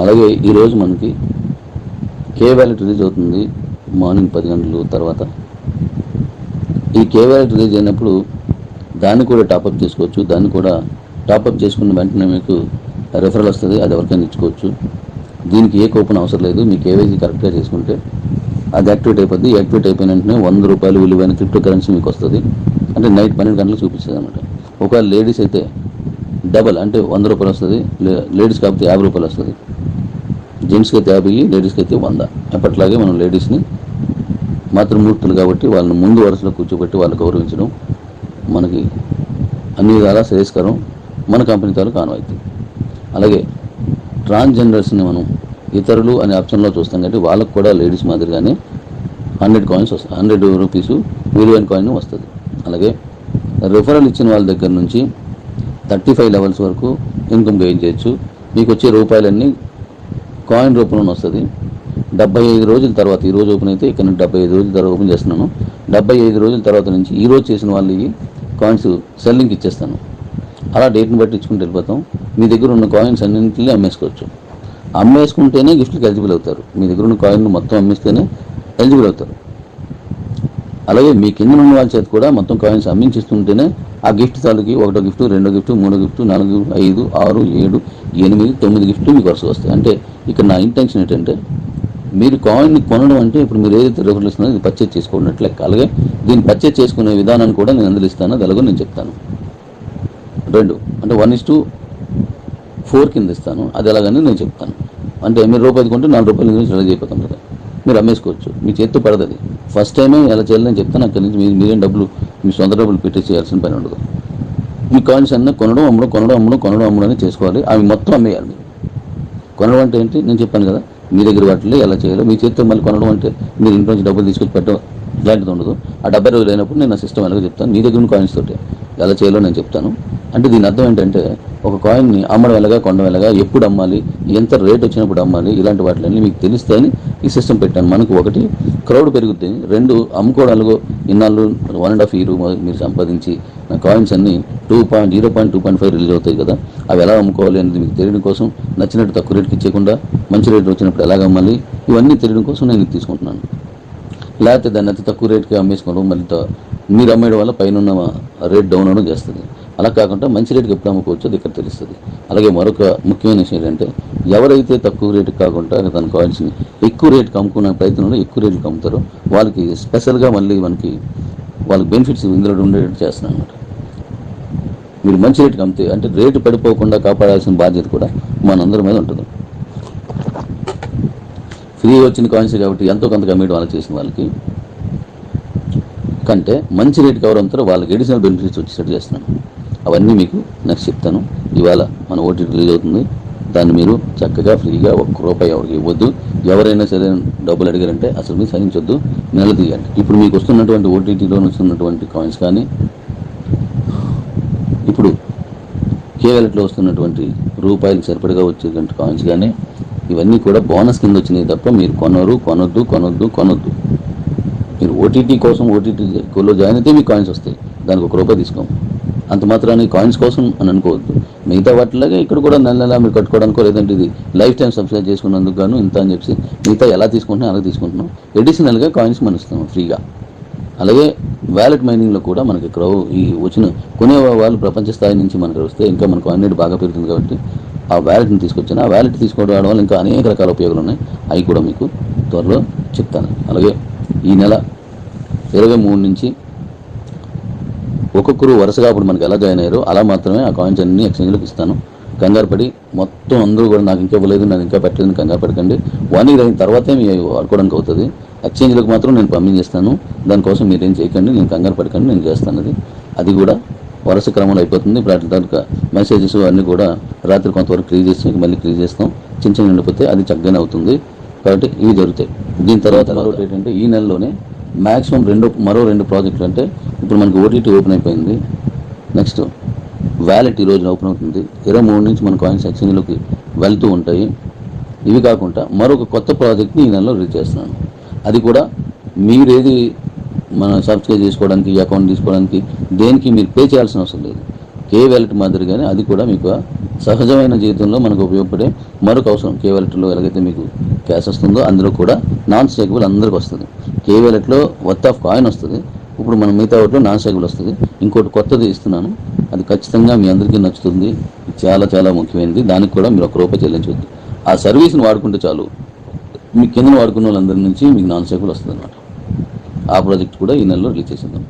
అలాగే ఈరోజు మనకి కే వ్యాలెట్ రిలీజ్ అవుతుంది మార్నింగ్ పది గంటలు తర్వాత. ఈ కే వ్యాలెట్ రిలీజ్ అయినప్పుడు దాన్ని కూడా టాపప్ చేసుకోవచ్చు. దాన్ని కూడా టాపప్ చేసుకున్న వెంటనే మీకు రెఫరల్ వస్తుంది అది ఎవరికైనా ఇచ్చుకోవచ్చు. దీనికి ఏ కూపన్ అవసరం లేదు మీ కేవైసీ కరెక్ట్గా చేసుకుంటే అది యాక్టివేట్ అయిపోద్ది. యాక్టివేట్ అయిపోయిన వెంటనే వంద రూపాయలు విలువైన క్రిప్టో కరెన్సీ మీకు వస్తుంది. అంటే నైట్ పన్నెండు గంటలకు చూపిస్తుంది అనమాట ఒకవేళ లేడీస్ అయితే డబల్ అంటే వంద రూపాయలు వస్తుంది. లేడీస్ కాకపోతే యాభై రూపాయలు వస్తుంది. జెంట్స్కి అయితే యాభై లేడీస్కి అయితే వంద. ఎప్పట్లాగే మనం లేడీస్ని మాతృమూర్తులు కాబట్టి వాళ్ళని ముందు వరుసలో కూర్చోబెట్టి వాళ్ళు గౌరవించడం మనకి అన్ని విధాలా శ్రేయస్కరం మన కంపెనీ తాలూకు ఆనవాయితీ. అలాగే ట్రాన్స్జెండర్స్ని మనం ఇతరులు అనే ఆప్షన్లో చూస్తాం కాబట్టి వాళ్ళకు కూడా లేడీస్ మాదిరిగానే హండ్రెడ్ కాయిన్స్ వస్తాయి హండ్రెడ్ రూపీస్ విలువైన కాయిన్ వస్తుంది. అలాగే రిఫరల్ ఇచ్చిన వాళ్ళ దగ్గర నుంచి థర్టీ ఫైవ్ లెవెల్స్ వరకు ఇన్కమ్ గెయిన్ చేయొచ్చు. మీకు వచ్చే రూపాయలన్నీ కాయిన్ రూపంలో వస్తుంది. డెబ్బై ఐదు రోజుల తర్వాత ఈ రోజు ఓపెన్ అయితే ఇక్కడ డెబ్బై ఐదు రోజుల తర్వాత ఓపెన్ చేస్తున్నాను. డెబ్బై ఐదు రోజుల తర్వాత నుంచి ఈ రోజు చేసిన వాళ్ళకి కాయిన్స్ సెల్లింగ్ ఇచ్చేస్తాను. అలా డేట్ని బట్టి ఇచ్చుకుంటూ వెళ్ళిపోతాం. మీ దగ్గర ఉన్న కాయిన్స్ అన్నింటినీ అమ్మేసుకోవచ్చు. అమ్మేసుకుంటేనే గిఫ్ట్కి ఎలిజిబుల్ అవుతారు. మీ దగ్గర ఉన్న కాయిన్ మొత్తం అమ్మేస్తేనే ఎలిజిబుల్ అవుతారు. అలాగే మీ కింద ఉన్న వాళ్ళ చేతి కూడా మొత్తం కాయిన్స్ అమ్మించిస్తుంటేనే ఆ గిఫ్ట్ తాలూకి ఒకటో గిఫ్ట్ రెండో గిఫ్ట్ మూడో గిఫ్ట్ నాలుగు ఐదు ఆరు ఏడు ఎనిమిది తొమ్మిది గిఫ్ట్ మీకు వరుస వస్తాయి. అంటే ఇక్కడ నా ఇంటెన్షన్ ఏంటంటే మీరు కాయిన్ కొనడం అంటే ఇప్పుడు మీరు ఏదైతే రెఫర్ ఇస్తున్నారో ఇది పర్చేజ్ చేసుకోవడం లెక్క. అలాగే దీన్ని పర్చేజ్ చేసుకునే విధానాన్ని కూడా నేను అందులో ఇస్తాను. అది నేను చెప్తాను. రెండు అంటే వన్ ఇస్ టు ఫోర్ కింద ఇస్తాను. అది ఎలాగని నేను చెప్తాను. అంటే మీరు రూపాయలు కొంటే నాలుగు రూపాయల నుంచి రిలీజ్ అయిపోతాం కదా. మీరు అమ్మేసుకోవచ్చు. మీ చేతితో పడదది ఫస్ట్ టైమే ఎలా చేయాలని నేను చెప్తాను అక్కడి నుంచి మీరు మీరేం డబ్బులు మీ సొంత డబ్బులు పెట్టి చేయాల్సిన పని ఉండదు. మీ కాయిన్స్ అన్నీ కొనడం అమ్మడం కొనడం అమ్మడం కొనడం అమ్మడం అని చేసుకోవాలి. అవి మొత్తం అమ్మేయాలి. మీరు కొనడం అంటే ఏంటి? నేను చెప్పాను కదా మీ దగ్గర వాటిలో ఎలా చేయాలో. మీ చేతితో మళ్ళీ కొనడం అంటే మీరు ఇంట్లో నుంచి డబ్బులు తీసుకొచ్చి పెట్టడం ఇలాంటిది ఉండదు. ఆ డెబ్బై రోజులు అయినప్పుడు నేను నా సిస్టమ్ ఎలాగో చెప్తాను. మీ దగ్గర ఉన్న కాయిన్స్ తోటి ఎలా చేయాలో నేను చెప్తాను. అంటే దీని అర్థం ఏంటంటే ఒక కాయిన్ని అమ్మడం ఎలాగా కొండం ఎలాగా ఎప్పుడు అమ్మాలి ఎంత రేట్ వచ్చినప్పుడు అమ్మాలి ఇలాంటి వాటిలన్నీ మీకు తెలుస్తాయని ఈ సిస్టమ్ పెట్టాను. మనకు ఒకటి క్రౌడ్ పెరుగుతుంది రెండు అమ్ముకోవడాలుగో ఇన్నాళ్ళు వన్ అండ్ హాఫ్ ఇయర్ మీరు సంపాదించి నా కాయిన్స్ అన్ని two point zero point two point five release అవుతాయి కదా. అవి ఎలా అమ్ముకోవాలి అనేది మీకు తెలియడం కోసం నచ్చినట్టు తక్కువ రేట్కి ఇచ్చేయకుండా మంచి రేట్ వచ్చినప్పుడు ఎలాగ అమ్మాలి ఇవన్నీ తెలియడం కోసం నేను తీసుకుంటున్నాను. లేకపోతే దాన్ని అతి తక్కువ రేట్కి అమ్మేసుకోవడం మళ్ళీ మీరు అమ్మేయడం వల్ల పైన రేట్ డౌన్ అవడం చేస్తుంది. అలా కాకుండా మంచి రేటుకి ఎప్పుడు అమ్ముకోవచ్చో దగ్గర ఇక్కడ తెలుస్తుంది. అలాగే మరొక ముఖ్యమైన విషయం ఏంటంటే ఎవరైతే తక్కువ రేటుకి కాకుండా తన కాయిన్స్ని ఎక్కువ రేటుకి అమ్ముకునే ప్రయత్నంలో ఎక్కువ రేటుకి అమ్ముతారో వాళ్ళకి స్పెషల్గా మళ్ళీ మనకి వాళ్ళకి బెనిఫిట్స్ ఇందులో ఉండేటట్టు చేస్తున్నాను అనమాట మీరు మంచి రేటుకి అమ్మితే అంటే రేటు పడిపోకుండా కాపాడాల్సిన బాధ్యత కూడా మనందరి మీద ఉంటుంది. ఫ్రీ వచ్చిన కాయిన్స్ కాబట్టి ఎంతో కొంత కమ్మేయడం వాళ్ళకి చేసిన వాళ్ళకి కంటే మంచి రేటు కవర్ అంతా వాళ్ళకి ఎడిషనల్ బెనిఫిట్స్ వచ్చేటట్టు చేస్తున్నాను అవన్నీ మీకు నెక్స్ట్ చెప్తాను. ఇవాళ మన ఓటీ రిలీజ్ అవుతుంది. దాన్ని మీరు చక్కగా ఫ్రీగా ఒక్క రూపాయి ఎవరికి ఇవ్వద్దు. ఎవరైనా సరే డబ్బులు అడిగారంటే అసలు మీరు సహించొద్దు. నెల తీయండి ఇప్పుడు మీకు వస్తున్నటువంటి ఓటీటీలో వస్తున్నటువంటి కాయిన్స్ కానీ ఇప్పుడు కేవలెట్లో వస్తున్నటువంటి రూపాయలకు సరిపడగా వచ్చేటువంటి కాయిన్స్ కానీ ఇవన్నీ కూడా బోనస్ కింద వచ్చినాయి తప్ప మీరు కొనరు కొనొద్దు కొనొద్దు కొనొద్దు. మీరు ఓటీటీ కోసం ఓటీటీలో జాయిన్ అయితే మీకు కాయిన్స్ వస్తాయి. దానికి ఒక రూపాయి తీసుకోము అంత మాత్రాన్ని కాయిన్స్ కోసం అని అనుకోవద్దు. మిగతా వాటిలాగే ఇక్కడ కూడా నెల నెల మీరు కట్టుకోవడానికో లేదంటే ఇది లైఫ్ టైం సబ్స్క్రైబ్ చేసుకున్నందుకు గాను ఇంత అని చెప్పి మిగతా ఎలా తీసుకుంటున్నా అలా తీసుకుంటున్నాం. ఎడిషనల్గా కాయిన్స్ మనం ఇస్తున్నాం ఫ్రీగా. అలాగే వ్యాలెట్ మైనింగ్లో కూడా మనకి ఇక్కడ ఈ వచ్చిన కొనే వాళ్ళు ప్రపంచ స్థాయి నుంచి మనకు వస్తే ఇంకా మనకు అన్నిటి బాగా పెరుగుతుంది కాబట్టి ఆ వ్యాలెట్ని తీసుకొచ్చాను. ఆ వ్యాలెట్ తీసుకోవడం వల్ల ఇంకా అనేక రకాల ఉపయోగాలు ఉన్నాయి. అవి కూడా మీకు త్వరలో చెప్తాను. అలాగే ఈ నెల ఇరవై మూడు నుంచి ఒక్కొక్కరు వరుసగా అప్పుడు మనకి ఎలా జాయిన్ అయ్యారో అలా మాత్రమే ఆ కాయిన్స్ అన్ని ఎక్స్చేంజ్లకు ఇస్తాను. కంగారు పడి మొత్తం అందరూ కూడా నాకు ఇంకా ఇవ్వలేదు నాకు ఇంకా పెట్టలేదు కంగారు పడకండి. వన్ ఇయర్ అయిన తర్వాతే మీ వాడుకోవడానికి అవుతుంది. ఎక్స్చేంజ్లకు మాత్రం నేను పంపించేస్తాను దానికోసం మీరేం చేయకండి నేను కంగారు పడకండి నేను చేస్తాను అది. అది కూడా వరుస క్రమంలో అయిపోతుంది. ఇప్పుడు అట్లా దానికి మెసేజెస్ అన్నీ కూడా రాత్రి కొంతవరకు క్లియర్ చేసి మళ్ళీ క్లియర్ చేస్తాం. చిన్న చిన్న ఉండిపోతే అది చక్కగానే అవుతుంది. కాబట్టి ఇవి జరుగుతాయి. దీని తర్వాత మరొకటి ఏంటంటే ఈ నెలలోనే మ్యాక్సిమం రెండు మరో రెండు ప్రాజెక్టులు అంటే ఇప్పుడు మనకి ఓటీటీ ఓపెన్ అయిపోయింది. నెక్స్ట్ వ్యాలెట్ ఈ రోజున ఓపెన్ అవుతుంది. ఇరవై మూడు నుంచి మన కాయిన్స్ ఎక్స్చేంజ్లోకి వెళ్తూ ఉంటాయి. ఇవి కాకుండా మరొక కొత్త ప్రాజెక్ట్ని ఈ నెలలో రిలీజ్ చేస్తున్నాను. అది కూడా మీరేది మన సబ్స్క్రైబ్ చేసుకోవడానికి అకౌంట్ తీసుకోవడానికి దేనికి మీరు పే చేయాల్సిన అవసరం లేదు. కే వ్యాలెట్ మాదిరిగానే అది కూడా మీకు సహజమైన జీవితంలో మనకు ఉపయోగపడే మరొక అవసరం. కే వ్యాలెట్లో ఎలాగైతే మీకు క్యాష్ వస్తుందో అందులో కూడా నాన్ స్టేకబుల్ అందరికి వస్తుంది. కే వ్యాలెట్లో వర్త్ ఆఫ్ కాయిన్ వస్తుంది. ఇప్పుడు మనం మిగతా ఒకటిలో నాన్ వస్తుంది. ఇంకోటి కొత్తది ఇస్తున్నాను. అది ఖచ్చితంగా మీ అందరికీ నచ్చుతుంది. చాలా చాలా ముఖ్యమైనది. దానికి కూడా మీరు ఒక రూపాయి చెల్లించవద్దు ఆ సర్వీస్ని వాడుకుంటే చాలు. మీ కింద వాడుకున్న వాళ్ళందరి నుంచి మీకు నాన్ స్టేకబుల్ వస్తుంది అనమాట ఆ ప్రాజెక్ట్ కూడా ఈ నెలలో రిలీజ్ చేసిందాం